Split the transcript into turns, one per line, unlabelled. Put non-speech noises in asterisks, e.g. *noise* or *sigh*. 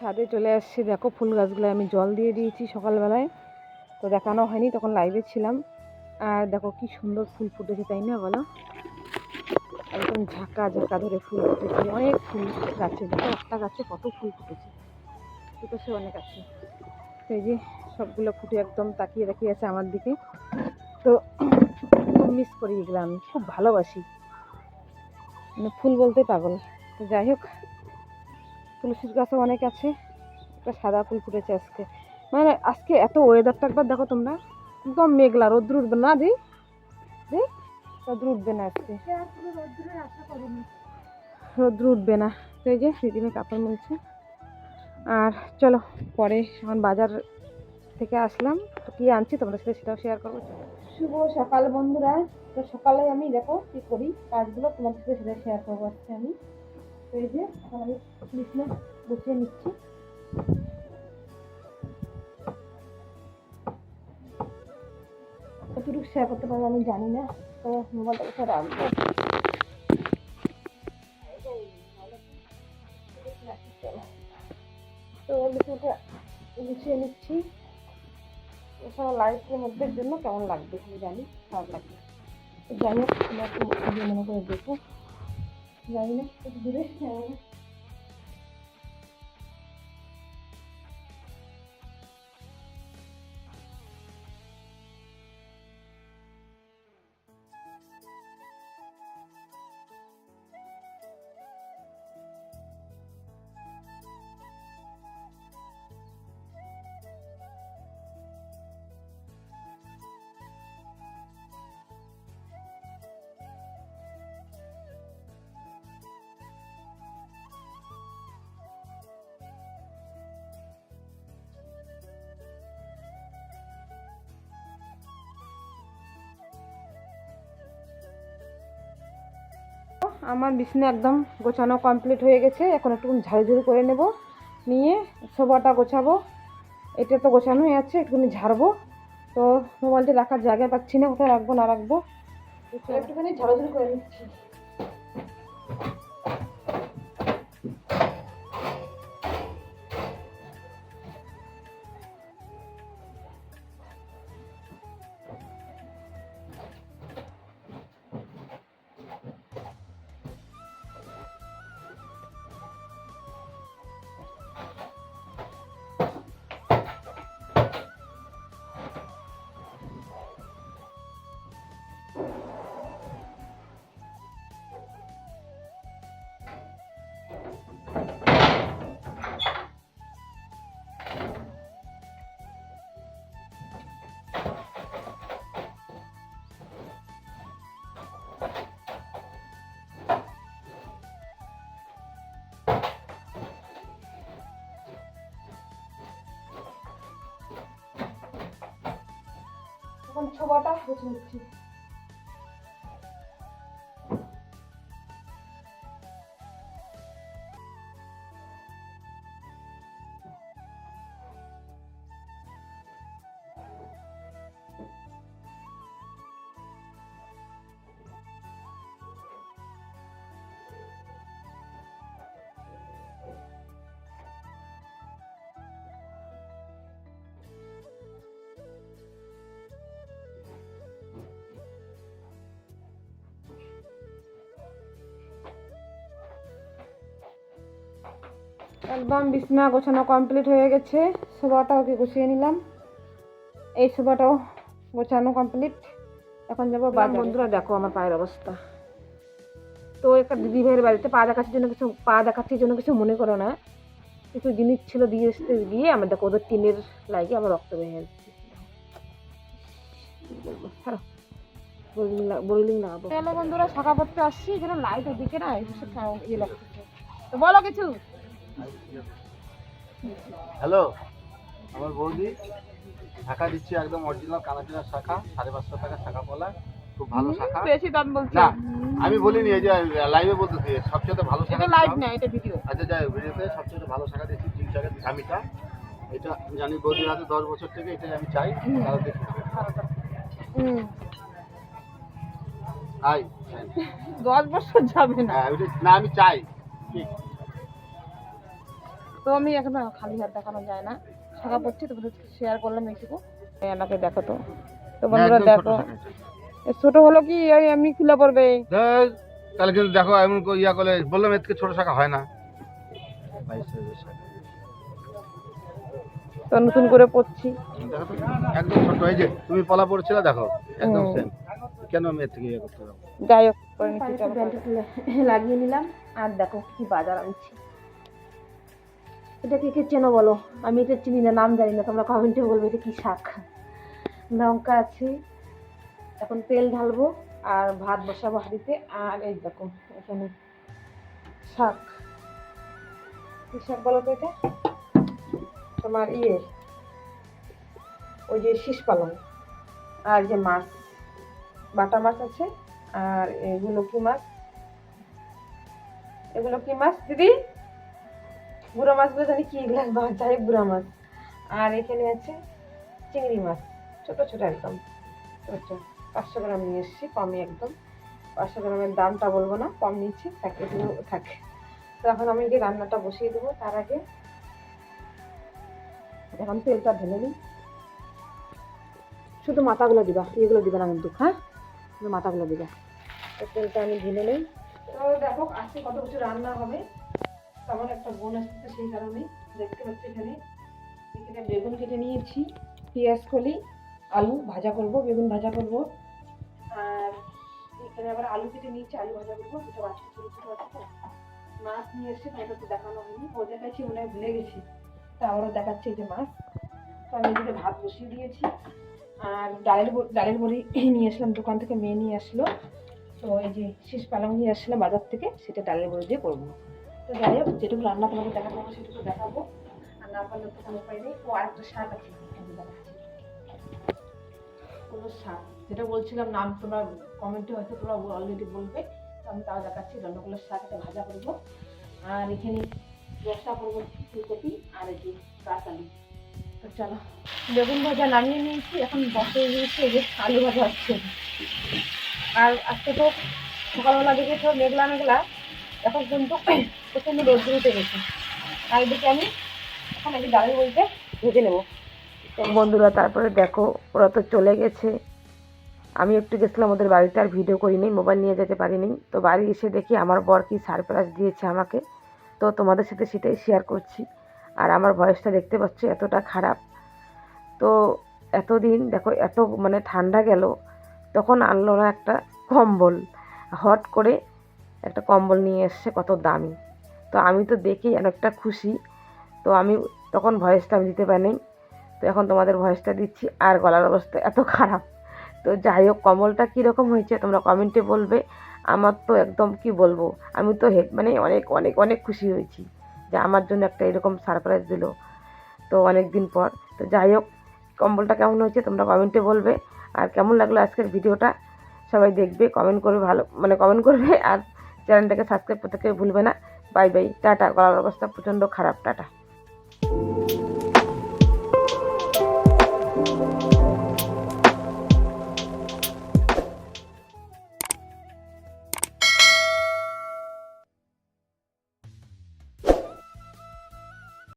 ছাদে চলে আসছি। দেখো ফুল গাছগুলো আমি জল দিয়ে দিয়েছি সকালবেলায়। তো দেখানো হয়নি, তখন লাইভে ছিলাম। আর দেখো কি সুন্দর ফুল ফুটেছে, তাই না বলো? একদম ঝাঁকা ঝাঁকা ধরে ফুল ফুটেছে, অনেক ফুল গাছে দেখো একটা গাছে কত ফুল ফুটেছে। ফুটেছে অনেক আছে। সেই যে সবগুলো ফুটে একদম তাকিয়ে তাকিয়ে আছে আমার দিকে। তো খুব মিস করি এগুলো আমি, খুব ভালোবাসি। মানে ফুল বলতে পাগল। তো যাই হোক তুলসীর গাছও অনেক আছে। একটা সাদা ফুল ফুটেছে আজকে। মানে আজকে এত ওয়েদারটা একবার দেখো তোমরা। একদম মেঘলা রোদ্র উঠবে না দি? রোদ্র উঠবে না আজকে। রোদ্র উঠবে না। তো এই যে দিদিমে কাপড় মিলছে। আর চলো, পরে এখন বাজার থেকে আসলাম। তো কী আনছি তোমাদের সাথে সেটাও শেয়ার করব। শুভ সকাল বন্ধুরা। তো সকালে আমি দেখো কী করি? কাজগুলো তোমাদের সাথে সেটা শেয়ার করব আজকে আমি। এই যে আমি বিছনা গুছিয়ে নিচ্ছি। কতটুকু শেয়ার করতে পারব আমি জানি না তো মোবাইলটা কোথায় রাখব। তো বিছানাটা গুছিয়ে নিচ্ছি। এছাড়া লাইটের মধ্যে জন্য কেমন লাগবে আমি জানি, খারাপ লাগবে ভিডিও মনে করে দেখো। জানি না একটু দূরে হ্যাঁ। আমার বিছনা একদম গোছানো কমপ্লিট হয়ে গেছে। এখন একটু ঝাড়ঝুড় করে নেব। নিয়ে সোফাটা গোছাবো। এটা তো গোছানোই আছে একটুখানি ঝাড়বো। তো মোবাইলটা রাখার জায়গা পাচ্ছি না, কোথায় রাখব না রাখব? একটুখানি ঝাড়ঝুড় করে নিচ্ছি। এখন ছোবাটা গুছিয়ে নিচ্ছি একদম বিছনা গোছানো কমপ্লিট হয়ে গেছে। সোফাটাও ওকে গুছিয়ে নিলাম? এই সোফাটাও গোছানো কমপ্লিট এখন যাব বন্ধুরা দেখো আমার পায়ের অবস্থা। তো একটা দিদি ভাইয়ের বাড়িতে পা দেখাচ্ছির জন্য কিছু পা দেখাচ্ছির জন্য কিছু মনে করো না। কিছু জিনিস ছিল দিয়ে আসতে গিয়ে আমার দেখো ওদের টিনের লাগে আমার রক্ত বেরিয়ে যাচ্ছে। লাগাবো বন্ধুরা শাখা পড়তে আসছি। যেন লাইট ওদিকে না এসে ইয়ে লাগছে। তো বলো কিছু।
হ্যালো আমার বৌদি শাখা দিচ্ছি একদম অরিজিনাল কানাচিনার শাখা সাড়ে পাঁচশো টাকা শাখা পলা খুব ভালো শাখা।
বেশি দাম বলছি।
না আমি বলিনি এই যে লাইভে বলতেছি সবচেয়ে ভালো শাখা
এটা লাইভ না এটা ভিডিও
আচ্ছা যাই ভিডিওতে সবচেয়ে ভালো শাখা দিচ্ছি জিম শাখা দামিটা এটা জানি বৌদির হাতে দশ বছর থেকে এটাই আমি চাই তারা দেখি
হুম। *laughs* দশ বছর যাবে না।
হ্যাঁ না আমি চাই। ঠিক।
তো আমি এখন খালি হাত দেখানো যায় না। শাখা পড়ছি তোমাদের শেয়ার করলাম এইটুকু এই আমাকে দেখো তো। তো বন্ধুরা দেখো। ছোট হলো কি? আমি খুলে পড়বে।
তাহলে কিন্তু দেখো এমন ইয়া করলে বললাম এর ছোট শাখা হয় না।
তো নতুন করে পড়ছি।
দেখো একদম ছোট এই যে তুমি পলা পড়ছিলে দেখো একদম সেম কেন আমি এর থেকে ইয়ে করতে যাব?
যাই হোক। লাগিয়ে নিলাম। আর দেখো কি বাজার আনছি। এটা কে কে চেনো বলো? আমি এটা চিনি না, নাম জানি না, তোমরা কমেন্টে বলবে এটা কি শাক। লঙ্কা আছে, এখন তেল ঢালবো আর ভাত বসাবো হাঁড়িতে। আর এই দেখো, এখানে শাক। কি শাক বলো তো এটা? তোমার ইয়ে ওই যে শীষ পালং। আর যে মাছ, বাটা মাছ আছে, আর এগুলো কি মাছ? এগুলো কি মাছ, দিদি? গুঁড়ো মাছগুলো জানি কি এগুলো যাই হোক মাছ। আর এখানে আছে চিংড়ি মাছ, ছোট ছোট একদম। পাঁচশো গ্রাম নিয়ে এসেছি, কমই একদম। পাঁচশো গ্রামের দামটা বলব না, কম নিচ্ছি, থাকে থাকে। তো এখন আমি যে রান্নাটা বসিয়ে দেবো, তার আগে এখন তেলটা ঢেলে নিই। শুধু মাথাগুলো দিবা এগুলো দিবে না কিন্তু হ্যাঁ? শুধু মাথাগুলো দিবা। তো তেলটা আমি ঢেলে নিই। তো দেখো, আজকে কত কিছু রান্না হবে। আমার একটা বোন আসছে সেই কারণে দেখতে পাচ্ছি এখানে। এখানে বেগুন কেটে নিয়েছি, পেঁয়াজ, কলি, আলু ভাজা করব, বেগুন ভাজা করব। আর এখানে আবার আলু কেটে নিয়েছি, আলু ভাজা করব, দুটো মাছ ছোটো ছোটো তো। মাছ নিয়ে এসেছি, তাই তো দেখানো হয়নি। ও দেখাচ্ছি, মনে হয় ভুলে গেছি। তা আবারও দেখাচ্ছে যে মাছ। তো আমি এদিকে ভাত বসিয়ে দিয়েছি। আর ডালের ডালের বড়ি *coughs* নিয়ে আসলাম, দোকান থেকে মেয়ে নিয়ে আসলো। তো এই যে শীষ পালং নিয়ে আসলাম বাজার থেকে, সেটা ডালের বড়ি দিয়ে করব। যাই হোক যেটুকু রান্না তোমাকে দেখাতে পারব সেটুকু দেখাবো। আর না পারলে তো কোনো উপায় নেই। ও আরেকটা শাক আছে কোনো শাক? যেটা বলছিলাম, নাম তোমরা কমেন্টে হয়তো তোমরা অলরেডি বলবে। তো আমি তাও দেখাচ্ছি রন্নগুলোর শাক এটা ভাজা করব। আর এখানে রসা করব, ফুলকপি আর এই যে গাছ তো চলো, বেগুন ভাজা নামিয়ে নিয়েছি। এখন বসে নিয়েছি এই যে আলু ভাজা হচ্ছে। আর আজকে তো সকালবেলা দেখে তো মেঘলা মেঘলা। এখন কিন্তু প্রচণ্ড রোদ্দুর গেছে। আর আমি এখন এই যে ডালের বইতে ভেজে নেব বন্ধুরা, তারপরে দেখো, ওরা তো চলে গেছে। আমি একটু গেছিলাম ওদের বাড়িতে, আর ভিডিও করিনি মোবাইল নিয়ে যেতে পারিনি। তো বাড়ি এসে দেখি আমার বর কি সারপ্রাইজ দিয়েছে আমাকে। তো তোমাদের সাথে সেটাই শেয়ার করছি। আর আমার ভয়েসটা দেখতে পাচ্ছ, এতটা খারাপ। তো এতদিন, দেখো, এত মানে ঠান্ডা গেল, তখন আনলো না একটা কম্বল। হট করে একটা কম্বল নিয়ে এসছে, কত দামি। তো আমি তো দেখেই অনেকটা খুশি। তো আমি তখন ভয়েসটা আমি দিতে পারিনি। তো এখন তোমাদের ভয়েসটা দিচ্ছি, আর গলার অবস্থা এত খারাপ। তো যাই হোক, কম্বলটা কীরকম হয়েছে তোমরা কমেন্টে বলবে। আমার তো একদম কি বলব, আমি তো হেড মানে অনেক অনেক অনেক খুশি হয়েছি যে আমার জন্য একটা এরকম সারপ্রাইজ দিল। তো অনেক দিন পর। তো যাই হোক, কম্বলটা কেমন হয়েছে তোমরা কমেন্টে বলবে। আর কেমন লাগল আজকের ভিডিওটা, সবাই দেখবে কমেন্ট করবে ভালো মানে কমেন্ট করবে। আর চ্যানেলটাকে সাবস্ক্রাইব করতে কেউ ভুলবে না। বাই বাই টাটা গলার অবস্থা প্রচণ্ড খারাপ টাটা।